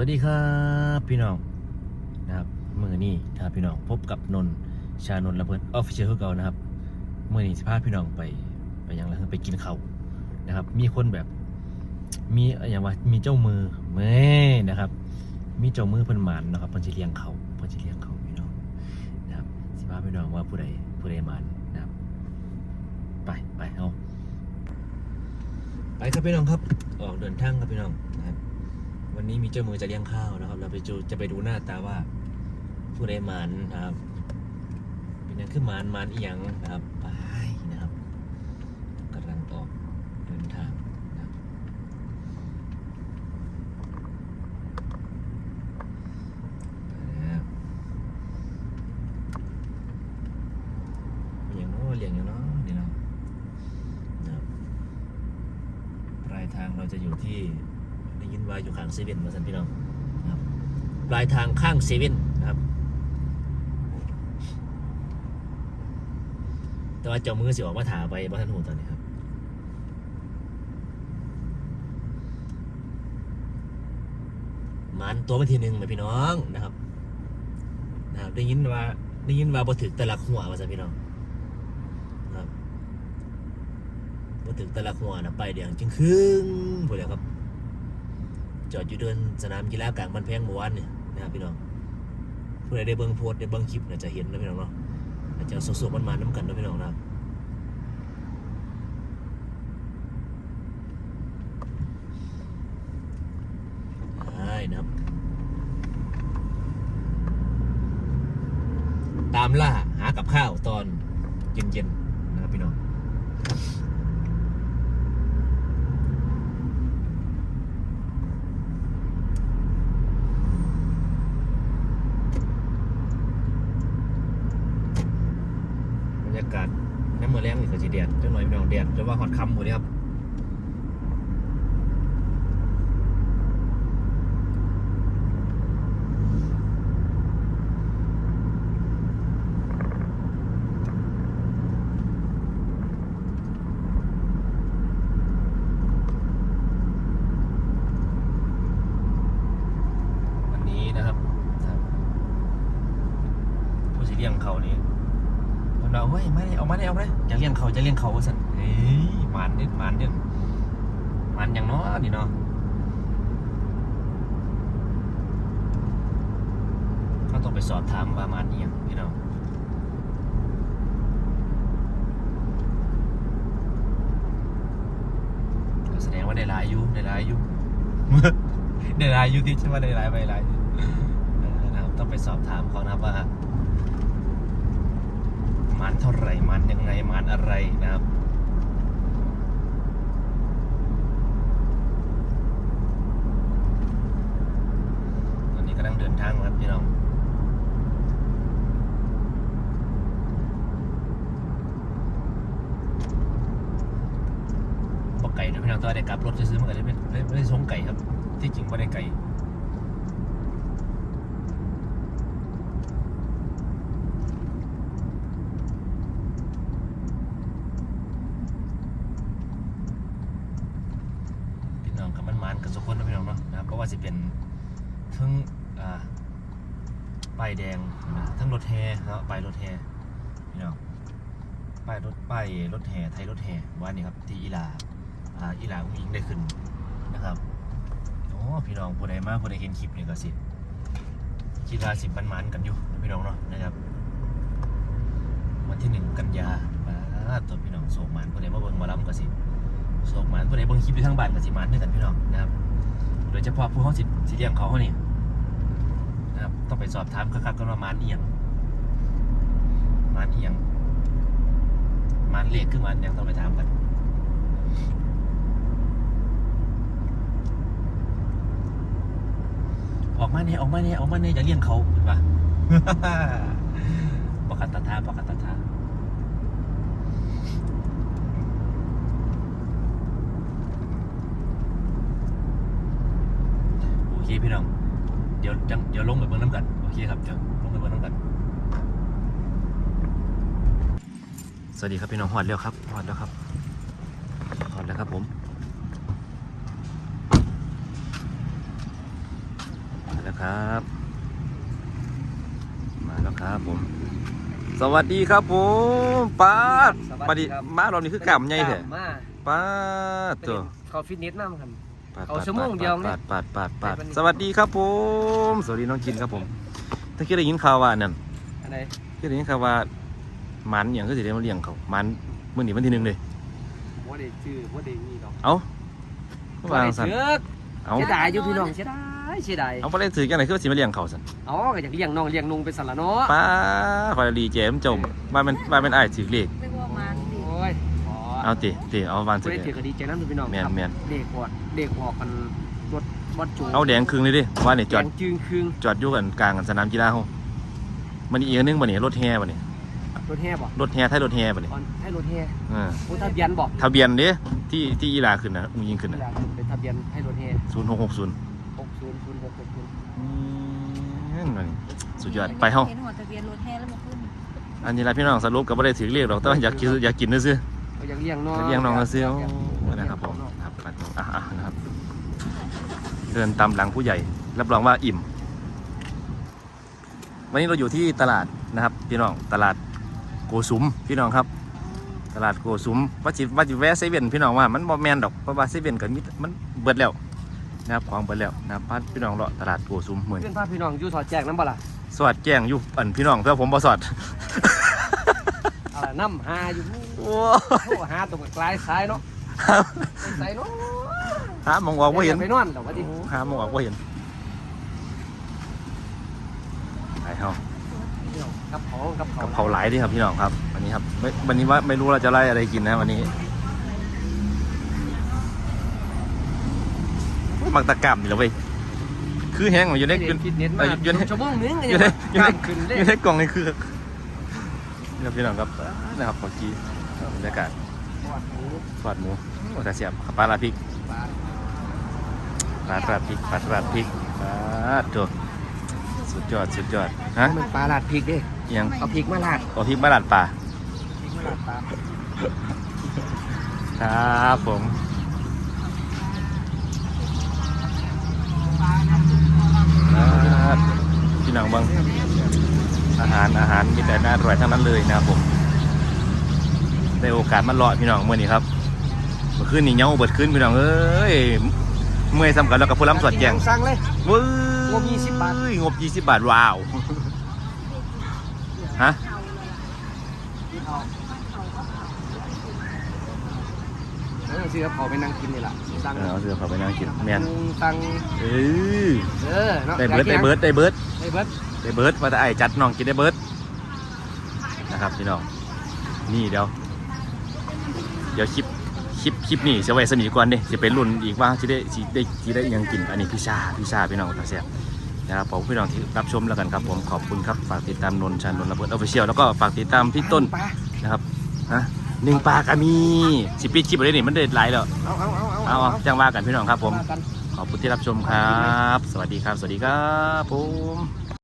วัสดีครับพี่น้องนะครับมื่อนี้นะครับพี่น้องพบกับนนท์ชานนละเพินออฟฟิเชียลเก่านะครับเมื่อนี้สพาพี่น้องไปไปยังไรไปกินเขานะครับ มีคนแบบมีอย่างว่ามีเจ้ามือเม่นะครับ มีเจ้ามือเพิ่นหมานนะครับเพิ่นสิเลี้ยงเขาเพิ่นสิเลี้ยงเขาพี่น้องนะครับสิพพี่น้องว่าผู้ใดผู้ใดหมานนะครับ ไปไปเอาไปครับพี่น้องครับออกเดินทางครับพี่น้องนะครับ วันนี้มีเจ้ามือจะเลี้ยงข้าวนะครับ เราไปจูจะไปดูหน้าตาว่าผู้ใดหมานนะครับ เป็นยังคือหมานหมานอีหยังนะครับไปนะครับกำลังออกเดินทางนะครับไปแล้วอย่างโน้เลี้ยงอย่างเน้อนี่เนาะนะครับปลายทางเราจะอยู่ที่ ได้ยินว่าอยู่ข้างเซเว่นมาสันพี่น้องครับปลายทางข้างเซเว่นนะครับ แต่ว่าเจ้ามือสิออกมาถาไปบ้านหูตอนนี้ครับมันตัวมาทีหนึ่งไหมพี่น้องนะครับนะครับ ได้ยินว่าได้ยินว่าบ่ถึกแต่ละหัวมาสันพี่น้องนะครับบถึกต่ละหัวนะไปเดียงจึงครึ่งพอแล้วครับ จอดอยู่เดินสนามกีฬากลางบันแพงเมื่อวานเนี่ยนะครับพี่น้องผู้ใดได้เบิ้งโพสได้เบิ้งคลิปเนี่ยจะเห็นนะพี่น้องเนาะอาจจะสดๆมันมาน้ำกันนะพี่น้องนะครับใช่นะครับตามล่าหากับข้าวตอนเย็นๆนะครับพี่น้อง บรรยากาศ น้ำมือแรงนี่ก็จะแดดจังหน่อยพี่น้องแดดจะว่าหอดคำหมดเลยครับ วันนี้นะครับครับผู้สิเลี้ยงเขานี้ คนเราเฮ้ยไม่ได้เอามา ได้เลี้ยงเขาจะเลี้ยงเขาสันเฮ้ยมันเนี่ยมันเนี่ยมันอย่างเน้อนี่เนาะก็ต้องไปสอบถามว่ามันอีหยังพี่น้องแสดงว่าได้หลายอยู่ได้หลายอยู่ได้หลายอยู่ที่ใช่ว่าได้หลายไปหลายอยู่เออนะครับต้องไปสอบถามเขานะครับว่า มันเท่าไหร่มันยังไงมันอะไรนะครับตอนนี้กำลังเดินทางครับพี่น้องปกไก่ด้วยพี่น้องตัวได้กลับรถจะซื้อมาก็ได้เป็นไม่ได้ส่งไก่ครับ ที่จริงไม่ได้ไก่ พี่น้องกับมันมันๆกับสุกคนนะพี่ ว่าสิเป็นทั้งป้ายแดงทั้งรถแห่แล้วป้ายรถแห่พี่น้องป้ายรถป้ายรถแห่ไทยรถแห่วันนี้ครับที่อีลาอ่าอีลาอุ้งอิงได้ขึ้นนะครับโอ้พี่น้องผู้ใดมาผู้ใดเห็นคลิปนี่ก็สิคิดว่าสิมันมันๆกันอยู่พี่น้องเนาะนะครับ วันที่หนึ่งกันยาตัวพี่น้องโศกมันผู้ใดมาเบิ่งมาล้ำก็สิโศกมันผู้ใดเบิ่งคลิปอยู่ทางบ้านกับสิมันด้วยกันพี่น้องนะครับ โดยเฉพาะผู้เขาสิสิเลี้ยงเขาเนี่นะครับต้องไปสอบถามคักๆกันว่ามันเอียงมันเอียงมันเล็กขึ้นมันยังต้องไปถามกันออกมาเนี่ยออกมาเนี่ยออกมาเนี่ยอย่าเลี้ยงเขาเห็นปะปกตตาทาปกัตตาทา โอ เคพี่น้อง เดี๋ยวจังเดี๋ยวลงไปเบิ่งน้ำกัน โอเคครับ เดี๋ยวลงไปเบิ่งน้ำกัน สวัสดีครับพี่น้องฮอดแล้วครับฮอดแล้วครับฮอดแล้วครับผมครับ มาแล้วครับผม สวัสดีครับผมป้าดสวัสดีปาดิครับ มาเรานี่คือกำใหญ่แท้มาป้าดไปตัวเล่นเขาฟิตเนสน้ำครับ ปาดเอาปาดชั่วโมงเดียวเนี่ยปาดปาดปาดปาดไปวันนี้สวัสดีครับผม สวัสดีน้องกินครับผมถ้าคิดได้ยินข่าวว่านั่นอะไรคิดได้ยินข่าวว่าหมันอย่างก็สิได้มาเลี้ยงเขาหมันมื้อนี้วันที่หนึ่งเลยว่าได้ชื่อว่าได้นี่ดอกเอ้าว่าวางได้สันเชือกเอ้าเสียดายอยู่พี่น้องเสียดายเสียดายเอาไปเล่นถือกันไหนคือว่าสิมาเลี้ยงเขาสันอ๋อก็อยากเลี้ยงน้องเลี้ยงนุงเป็นสันละเนาะป้าคอยรีเจมจมว่ามันว่ามันอ้ายถือเลขไม่ว่ามันดิโอ้ยขอ เอาติติเอาวางไม่ถือได้เลถือขคดีใจนั่นพี่น้องแม่นครับแม่นเด็กอดเด็กออกกันรถบอดจูเอาแดงครึ่งเลยดิว่าเนี่ยจอดแดงจึงคืงจอดอยู่กันกลางกันสนามกีฬาเฮามันอีกอันนึงบ่นี่รถแห่บ่นี่รถแห่บ่รถแห่ไทยรถแห่บ่นี่ออนให้รถแห่เออโอ้ทะเบียนบ่ทะเบียนเด้ที่ที่อีลาขึ้นนะอุ้งยิงขึ้นนะอยากเป็นทะเบียนให้รถแห่0660หกศูนย์ศูนย์หกหกศูนย์อืมนั่นสุดยอดไปเฮาเห็นหัวทะเบียนรถแห่แล้วมาขึ้นอันนี้ล่ะพี่น้องสรุปก็บ่ได้ถือเลขหรอกแต่ว่าอยากกินอยากกินซื่อก็ อยากเลี้ยงน้องๆอยากเลี้ยงน้องซื่ออยากๆนะครับผมครับไปอะๆนะครับเดินตามหลังผู้ใหญ่ รับรองว่าอิ่ม วันนี้เราอยู่ที่ตลาดนะครับ พี่น้องตลาดโกสุมพี่น้องครับ ตลาดโกสุมว่าจิว่าจิแวะเซเว่นพี่น้องว่ามันบ่แมนดอกเพราะว่าเซเว่นก็มีมันเบิดแล้วนะครับของเบิดแล้วนะครับพาพี่น้องเลาะตลาดโกสุมเหมือนเพื่อนพาพี่น้องอยู่สอดแจกน้ำบ่ล่ะสวัสดแจ้งอยู่อันพี่น้องเพื่อผมบ่สอดเอาล่ะ น้ำหาอยู่โอ้โทรหาตรงกลายซ้ายเนาะใส่เนาะหามองออกบ่เห็นไปนอนแต่ว่าที่หามองออกบ่เห็นไปเฮากับเขากับเขากับเขาหลายดีครับพี่น้องครับวันนี้ครับไม่วันนี้ว่าไม่รู้เราจะไล่อะไรกินนะวันนี้มักตะกร้ำนี่แหละเว้ยคือแห้งอยู่ในเล่อยู่นฟิตเนสมาเอ้ยอยู่ในชั่วโมงนึงอยู่ในอยู่ในขึ้นเลอยยู่ในกล่องนี่คือ นี่ครับพี่น้องครับนะครับขอกี้บรรยากาศทอดหมูโอ้แต่เสียบปลาลาดพริกปลาลาดพริกปลาลาดพริกปลาตัวสุดยอดสุดยอดฮะมันปลาลาดพริกเด้อิหยังเอาพริกมาลาดเอาพริกมาลาดปลาพริกมาลาดปลาครับผมครับพี่น้องเบัง อาหารอาหารมีแต่น่าอร่อยทั้งนั้นเลยนะครับผม ได้โอกาสมาเลาะพี่น้องเมื่อนี้ครับเมื่อคืนนี้เหงาเบิดขึ้นพี่น้องเอ้ยเมื่อยซ้ำกันแล้วกับผู้ล้ำสวดแจงสั่งเลยเว้ยงบ20บาทงบ20บาทว้าวฮะ เออซื้อกับเขาไปนั่งกินนี่แหละสั่งเออเอาเสื้อเขาไปนั่งกินแมนสั่งเออเออเนาะได้เบิร์ดได้เบิร์ดได้เบิร์ดได้เบิร์ดได้เบิร์ดว่าแต่ไอ้จัดน้องกินได้เบิร์ดนะครับพี่น้องนี่เดี๋ยว เดี๋ยวคลิปคลิปคลิปนี้จะไว้สนิทก่อนเด้จะเป็นรุ่นอีกว่าจะได้สิได้สิได้อิหยังกินอันนี้พี่ชาพี่ชาพี่น้องตาแซ่บนะครับผมพี่น้องที่รับชมแล้วกันครับผมขอบคุณครับฝากติดตามนนท์ชานนท์ระเบิดออฟฟิเชียลแล้วก็ฝากติดตามพี่ต้นปลานะครับฮะ หนึ่งปลากามีสิปิดคลิปอะไรนี่มันเด็ดหลายแล้วเอาเอาเอาเอาเอาจังว่ากันพี่น้องครับผมว่ากันขอบคุณที่รับชมครับ สวัสดีครับ สวัสดีครับผม